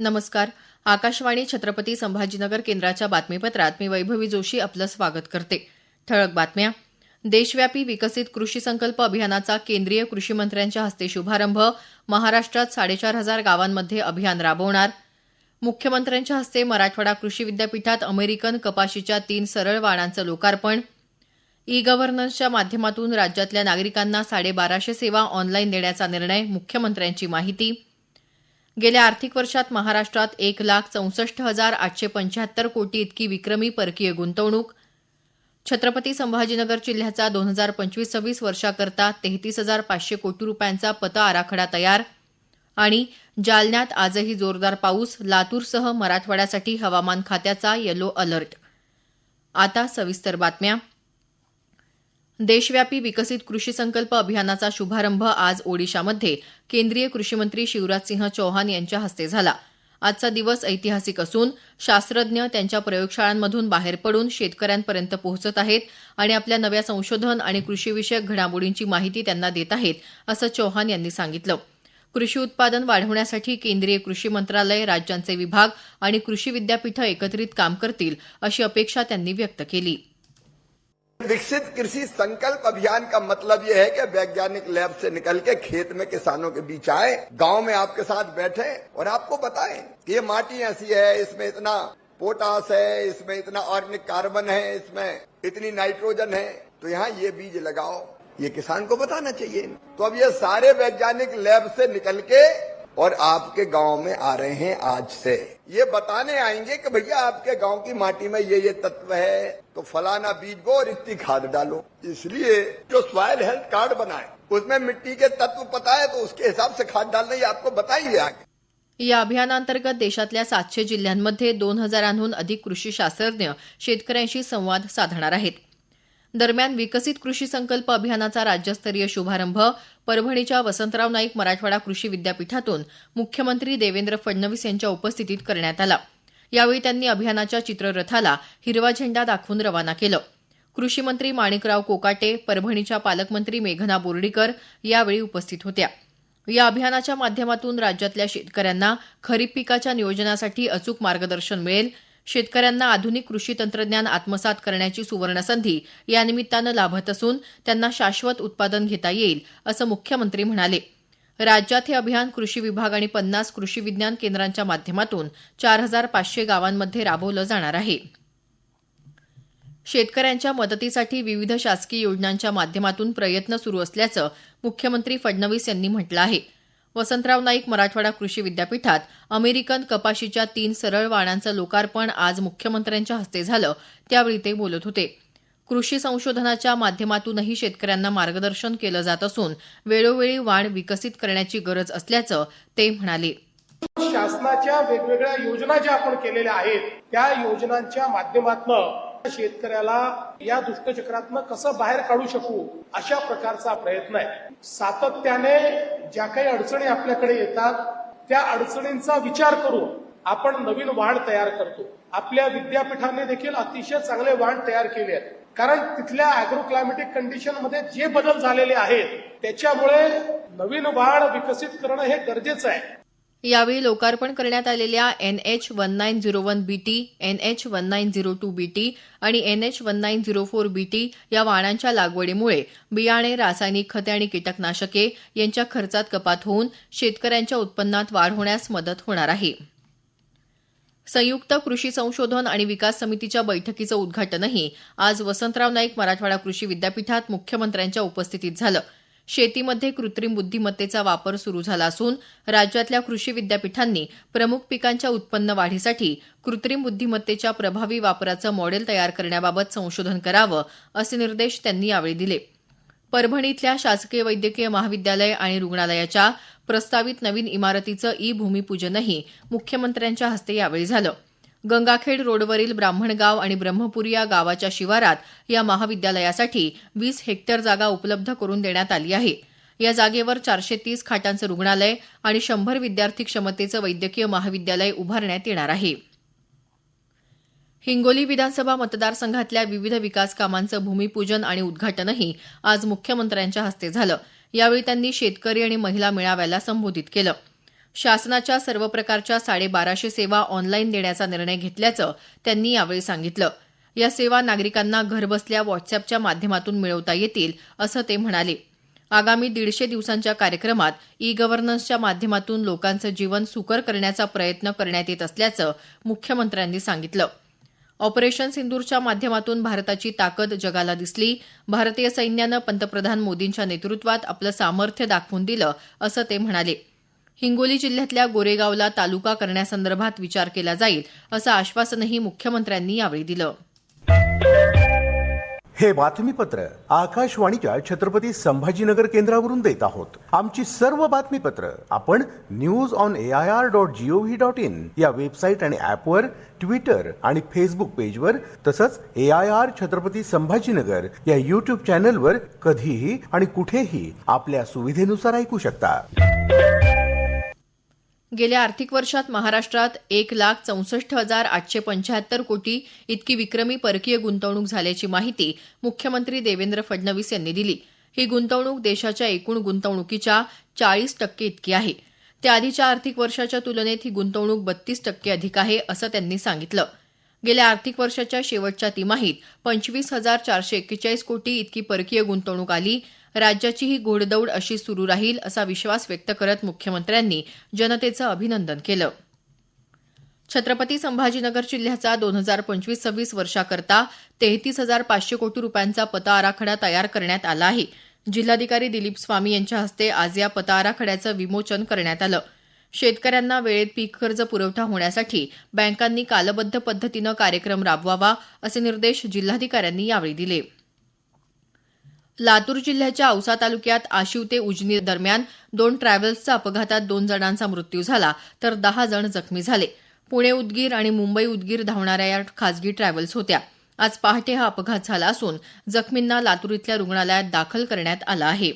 नमस्कार. आकाशवाणी छत्रपती संभाजीनगर केंद्राच्या बातमीपत्रात मी वैभवी जोशी आपलं स्वागत करते. ठळक बातम्या. देशव्यापी विकसित कृषी संकल्प अभियानाचा केंद्रीय कृषी मंत्र्यांच्या हस्ते शुभारंभ. महाराष्ट्रात साडेचार हजार गावांमध्ये अभियान राबवणार. मुख्यमंत्र्यांच्या हस्ते मराठवाडा कृषी विद्यापीठात अमेरिकन कपाशीच्या तीन सरळ वाणांचं लोकार्पण. ई गव्हर्नन्सच्या माध्यमातून राज्यातल्या नागरिकांना साडेबाराशे सेवा ऑनलाईन देण्याचा निर्णय मुख्यमंत्र्यांची माहिती. गेल्या आर्थिक वर्षात महाराष्ट्रात एक लाख चौसष्ट हजार आठशे पंच्याहत्तर कोटी इतकी विक्रमी परकीय गुंतवणूक. छत्रपती संभाजीनगर जिल्ह्याचा दोन हजार पंचवीस सव्वीस वर्षाकरता तेहतीस हजार पाचशे कोटी रुपयांचा पत आराखडा तयार. आणि जालन्यात आजही जोरदार पाऊस लातूरसह मराठवाड्यासाठी हवामान खात्याचा येलो अलर्ट. आता सविस्तर बातम्या. देशव्यापी विकसित कृषी संकल्प अभियानाचा शुभारंभ आज ओडिशामध्ये केंद्रीय कृषीमंत्री शिवराजसिंह चौहान यांच्या हस्ते झाला. आजचा दिवस ऐतिहासिक असून शास्त्रज्ञ त्यांच्या प्रयोगशाळांमधून बाहेर पडून शेतकऱ्यांपर्यंत पोहोचत आहेत आणि आपल्या नव्या संशोधन आणि कृषीविषयक घडामोडींची माहिती त्यांना देत आहेत असं चौहान यांनी सांगितलं. कृषी उत्पादन वाढवण्यासाठी केंद्रीय कृषी मंत्रालय राज्यांचे विभाग आणि कृषी विद्यापीठं एकत्रित काम करतील अशी अपेक्षा त्यांनी व्यक्त केली. विकसित कृषि संकल्प अभियान का मतलब ये है कि वैज्ञानिक लैब से निकल के खेत में किसानों के बीच आए, गाँव में आपके साथ बैठे और आपको बताएँ कि ये माटी ऐसी है, इसमें इतना पोटास है, इसमें इतना ऑर्गेनिक कार्बन है, इसमें इतनी नाइट्रोजन है तो यहाँ ये बीज लगाओ, ये किसान को बताना चाहिए। तो अब ये सारे वैज्ञानिक लैब से निकल के और आपके गाँव में आ रहे हैं आज से। ये बताने आएँगे कि भैया आपके गाँव की माटी में ये ये तत्व है तो फलाना बीज बो और इतनी खाद डालो। इसलिए जो सॉयल हेल्थ कार्ड बनाए, उसमें मिट्टी के तत्व पता है तो उसके हिसाब से खाद डालना ये आपको बताइए आगे। या अभियानांतर्गत देशातल्या सातशे जिल्ह्यांमध्ये दोन हजारांहून अधिक कृषी शास्त्रज्ञ शेतकऱ्यांशी संवाद साधणार आहेत. दरम्यान विकसित कृषी संकल्प अभियानाचा राज्यस्तरीय शुभारंभ परभणीच्या वसंतराव नाईक मराठवाडा कृषी विद्यापीठातून मुख्यमंत्री देवेंद्र फडणवीस यांच्या उपस्थितीत करण्यात आला. यावेळी त्यांनी अभियानाच्या चित्ररथाला हिरवा झेंडा दाखवून रवाना केलं. कृषी मंत्री माणिकराव कोकाटे परभणीच्या पालकमंत्री मेघना बोर्डीकर यावेळी उपस्थित होत्या. या अभियानाच्या माध्यमातून राज्यातल्या शेतकऱ्यांना खरीप पिकाच्या नियोजनासाठी अचूक मार्गदर्शन मिळेल शेतकऱ्यांना आधुनिक कृषी तंत्रज्ञान आत्मसात करण्याची सुवर्णसंधी यानिमित्तानं लाभत असून त्यांना शाश्वत उत्पादन घेता येईल असं मुख्यमंत्री म्हणाले. राज्यात हे अभियान कृषी विभाग आणि पन्नास कृषी विज्ञान केंद्रांच्या माध्यमातून चार हजार पाचशे गावांमध्ये राबवलं जाणार आहे. शेतकऱ्यांच्या मदतीसाठी विविध शासकीय योजनांच्या माध्यमातून प्रयत्न सुरू असल्याचं मुख्यमंत्री फडणवीस यांनी म्हटलं आहे. वसंतराव नाईक मराठवाडा कृषी विद्यापीठात अमेरिकन कपाशीच्या तीन सरळ वाणांचं लोकार्पण आज मुख्यमंत्र्यांच्या हस्ते झालं त्यावेळी ते बोलत होते. कृषी संशोधनाच्या माध्यमातूनही शेतकऱ्यांना मार्गदर्शन केलं जात असून वेळोवेळी वाण विकसित करण्याची गरज असल्याचं ते म्हणाले. शासनाच्या वेगवेगळ्या योजना ज्या आपण केलेल्या आहेत त्या योजनांच्या माध्यमातून शेतकऱ्याला या दुष्टचक्रातनं कसं बाहेर काढू शकू अशा प्रकारचा प्रयत्न आहे. सातत्याने ज्या काही अडचणी आपल्याकडे येतात त्या अडचणींचा विचार करून आपण नवीन वाण तयार करतो. आपल्या विद्यापीठाने देखील अतिशय चांगले वाण तयार केले आहेत कारण तिथल्या अॅग्रो क्लायमेटिक कंडिशनमध्ये जे बदल झालेले आहेत त्याच्यामुळे नवीन वाढ विकसित करणं हे गरजेचं आहे. यावेळी लोकार्पण करण्यात आलेल्या N H one nine zero one BT N H one nine zero two BT आणि N H one nine zero four BT या वाणांच्या लागवडीमुळे बियाणे रासायनिक खते आणि कीटकनाशके यांच्या खर्चात कपात होऊन शेतकऱ्यांच्या उत्पन्नात वाढ होण्यास मदत होणार आहे. संयुक्त कृषी संशोधन आणि विकास समितीच्या बैठकीचं उद्घाटनही आज वसंतराव नाईक मराठवाडा कृषी विद्यापीठात मुख्यमंत्र्यांच्या उपस्थितीत झालं. शेतीमध्ये कृत्रिम बुद्धिमत्तेचा वापर सुरू झाला असून राज्यातल्या कृषी विद्यापीठांनी प्रमुख पिकांच्या उत्पन्न वाढीसाठी कृत्रिम बुद्धिमत्तेच्या प्रभावी वापराचं मॉडेल तयार करण्याबाबत संशोधन करावं असे निर्देश त्यांनी यावेळी दिले. परभणी इथल्या शासकीय वैद्यकीय महाविद्यालय आणि रुग्णालयाच्या प्रस्तावित नवीन इमारतीचं ई भूमिपूजनही मुख्यमंत्र्यांच्या हस्ते यावेळी झालं. गंगाखेड रोडवरील ब्राह्मणगाव आणि ब्रह्मपुरी या गावाच्या शिवारात या महाविद्यालयासाठी वीस हेक्टर जागा उपलब्ध करून देण्यात आली आहे. या जागेवर चारशे तीस खाटांचं रुग्णालय आणि शंभर विद्यार्थी क्षमतेचं वैद्यकीय महाविद्यालय उभारण्यात येणार आहे. हिंगोली विधानसभा मतदारसंघातल्या विविध विकास कामांचं भूमिपूजन आणि उद्घाटनही आज मुख्यमंत्र्यांच्या हस्ते झालं. यावेळी त्यांनी शेतकरी आणि महिला मेळाव्याला संबोधित केलं. शासनाच्या सर्व प्रकारच्या साडेबाराशे सेवा ऑनलाईन देण्याचा निर्णय घेतल्याचं त्यांनी यावेळी सांगितलं. या सेवा नागरिकांना घरबसल्या व्हॉट्सअपच्या माध्यमातून मिळवता येतील असं ते म्हणाले. आगामी दीडशे दिवसांच्या कार्यक्रमात ई गव्हर्नन्सच्या माध्यमातून लोकांचं जीवन सुकर करण्याचा प्रयत्न करण्यात येत असल्याचं मुख्यमंत्र्यांनी सांगितलं. ऑपरेशन सिंदूरच्या माध्यमातून भारताची ताकद जगाला दिसली. भारतीय सैन्यानं पंतप्रधान मोदींच्या नेतृत्वात आपलं सामर्थ्य दाखवून दिलं असं ते म्हणाले. हिंगोली जिल्ह्यातल्या गोरेगावला तालुका करण्यासंदर्भात विचार केला जाईल असं आश्वासनही मुख्यमंत्र्यांनी यावेळी दिलं. हे बातमीपत्र आकाशवाणीच्या छत्रपती संभाजीनगर केंद्रावरून देत आहोत. आमची सर्व बातमीपत्र आपण news on A I R dot gov dot in या वेबसाईट आणि ऍपवर ट्विटर आणि फेसबुक पेजवर तसंच A I R Chhatrapati Sambhajinagar या युट्यूब चॅनलवर कधीही आणि कुठेही आपल्या सुविधेनुसार ऐकू शकता. गेल्या आर्थिक वर्षात महाराष्ट्रात एक लाख चौसष्ट हजार आठशे पंच्याहत्तर कोटी इतकी विक्रमी परकीय गुंतवणूक झाल्याची माहिती मुख्यमंत्री देवेंद्र फडणवीस यांनी दिली. ही गुंतवणूक देशाच्या एकूण गुंतवणुकीच्या चाळीस टक्के इतकी आहे. त्याआधीच्या आर्थिक वर्षाच्या तुलनेत ही गुंतवणूक बत्तीस टक्के अधिक आहे असं त्यांनी सांगितलं. गेल्या आर्थिक वर्षाच्या शेवटच्या तिमाहीत पंचवीस हजार चारशे एक्केचाळीस कोटी इतकी परकीय गुंतवणूक आली राज्याची ही घोडदौड अशी सुरू राहील असा विश्वास व्यक्त करत मुख्यमंत्र्यांनी जनतेचं अभिनंदन केलं. छत्रपती संभाजीनगर जिल्ह्याचा दोन हजार पंचवीस सव्वीस वर्षाकरता तेहतीस हजार पाचशे कोटी रुपयांचा पत आराखडा तयार करण्यात आला आहे. जिल्हाधिकारी दिलीप स्वामी यांच्या हस्ते आज या पत आराखड्याचं विमोचन करण्यात आलं. शेतकऱ्यांना वेळेत पीक कर्ज पुरवठा होण्यासाठी बँकांनी कालबद्ध पद्धतीनं कार्यक्रम राबवावा असे निर्देश जिल्हाधिकाऱ्यांनी यावेळी दिले. लातूर जिल्ह्याच्या औसा तालुक्यात आशिव ते उजनी दरम्यान दोन ट्रॅव्हल्सच्या अपघातात दोन जणांचा मृत्यू झाला तर दहा जण जखमी झाले. पुणे उदगीर आणि मुंबई उदगीर धावणाऱ्या या खासगी ट्रॅव्हल्स होत्या. आज पहाटे हा अपघात झाला असून जखमींना लातूर इथल्या रुग्णालयात दाखल करण्यात आलं आहे.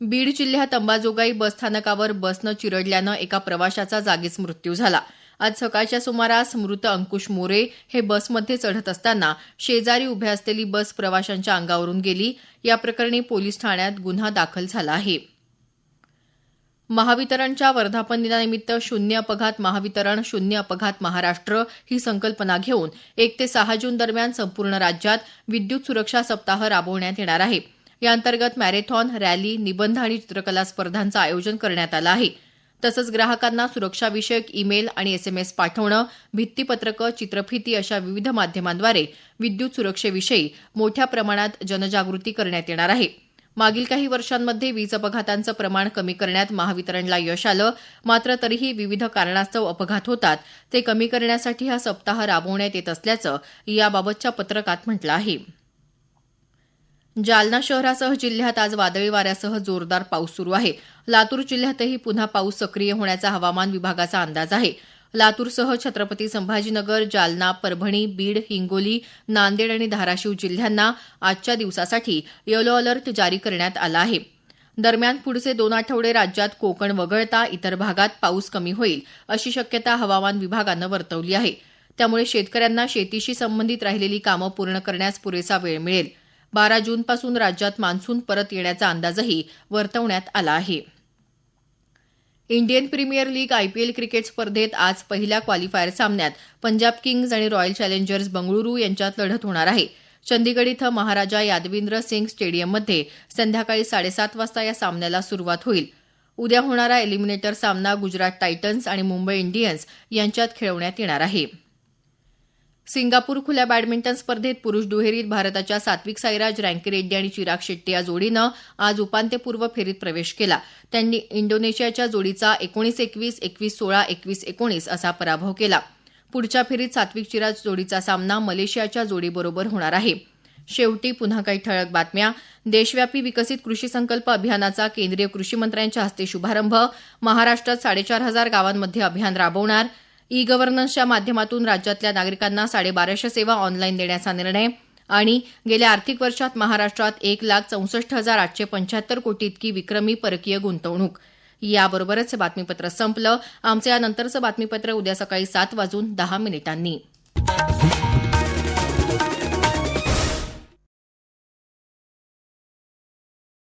बीड जिल्ह्यात अंबाजोगाई बसस्थानकावर बसनं चिरडल्यानं एका प्रवाशाचा जागीच मृत्यू झाला. आज सकाळच्या सुमारास मृत अंकुश मोरे हे बसमध्ये चढत असताना शेजारी उभ्या असलेली बस प्रवाशांच्या अंगावरून गेली. या प्रकरणी पोलीस ठाण्यात गुन्हा दाखल झाला आहे. महावितरणच्या वर्धापन दिनानिमित्त शून्य अपघात महावितरण शून्य अपघात महाराष्ट्र ही संकल्पना घेऊन एक ते सहा जून दरम्यान संपूर्ण राज्यात विद्युत सुरक्षा सप्ताह राबवण्यात येणार आहे. याअंतर्गत मॅरेथॉन रॅली निबंध आणि चित्रकला स्पर्धांचं आयोजन करण्यात आलं आहे. तसंच ग्राहकांना सुरक्षाविषयक ईमेल आणि एसएमएस पाठवणं भित्तीपत्रकं चित्रफिती अशा विविध माध्यमांद्वारे विद्युत सुरक्षेविषयी मोठ्या प्रमाणात जनजागृती करण्यात येणार आहे. मागील काही वर्षांमध्ये वीज अपघातांचं प्रमाण कमी करण्यात महावितरणला यश आलं मात्र तरीही विविध कारणास्तव अपघात होतात. ते कमी करण्यासाठी हा सप्ताह राबवण्यात येत असल्याचं याबाबतच्या पत्रकात म्हटलं आहे. जालना शहरासह जिल्ह्यात आज वादळी वाऱ्यासह जोरदार पाऊस सुरू आहे. लातूर जिल्ह्यातही पुन्हा पाऊस सक्रिय होण्याचा हवामान विभागाचा अंदाज आहे. लातूरसह छत्रपती संभाजीनगर जालना परभणी बीड हिंगोली नांदेड आणि धाराशिव जिल्ह्यांना आजच्या दिवसासाठी येलो अलर्ट जारी करण्यात आला आहे. दरम्यान पुढचे दोन आठवडे राज्यात कोकण वगळता इतर भागात पाऊस कमी होईल अशी शक्यता हवामान विभागानं वर्तवली आहे. त्यामुळे शेतकऱ्यांना शेतीशी संबंधित राहिलेली कामं पूर्ण करण्यास पुरेसा वेळ मिळेल. बारा जूनपासून राज्यात मान्सून परत येण्याचा अंदाजही वर्तवण्यात आला आहे. Indian Premier League IPL cricket स्पर्धेत आज पहिल्या क्वालिफायर सामन्यात पंजाब किंग्ज आणि रॉयल चॅलेंजर्स बंगळुरू यांच्यात लढत होणार आहे. चंदीगड इथं महाराजा यादविंद्र सिंग स्टेडियममध्ये संध्याकाळी साडेसात वाजता या सामन्याला सुरुवात होईल. उद्या होणारा एलिमिनेटर सामना गुजरात टायटन्स आणि मुंबई इंडियन्स यांच्यात खेळवण्यात येणार आहे. सिंगापूर खुल्या बॅडमिंटन स्पर्धेत पुरुष दुहेरीत भारताच्या सात्विक साईराज रँकीरेड्डी आणि चिराग शेट्टी या जोडीनं आज उपांत्यपूर्व फेरीत प्रवेश केला. त्यांनी इंडोनेशियाच्या जोडीचा एकोणीस एकवीस एकवीस सोळा एकवीस एकोणीस असा पराभव केला. पुढच्या फेरीत सात्विक चिराज जोडीचा सामना मलेशियाच्या जोडीबरोबर होणार आहे. शेवटी पुन्हा काही ठळक बातम्या. देशव्यापी विकसित कृषी संकल्प अभियानाचा केंद्रीय कृषी मंत्र्यांच्या हस्ते शुभारंभ. महाराष्ट्रात साडेचार हजार गावांमध्ये अभियान राबवणार. ई गव्हर्नन्सच्या माध्यमातून राज्यातल्या नागरिकांना साडेबाराशे सेवा ऑनलाईन देण्याचा निर्णय आणि गेल्या आर्थिक वर्षात महाराष्ट्रात एक लाख चौसष्ट हजार आठशे पंच्याहत्तर कोटी इतकी विक्रमी परकीय गुंतवणूक. याबरोबरच हे बातमीपत्र संपलं. आमचं यानंतरचं बातमीपत्र उद्या सकाळी सात वाजून दहा मिनिटांनी.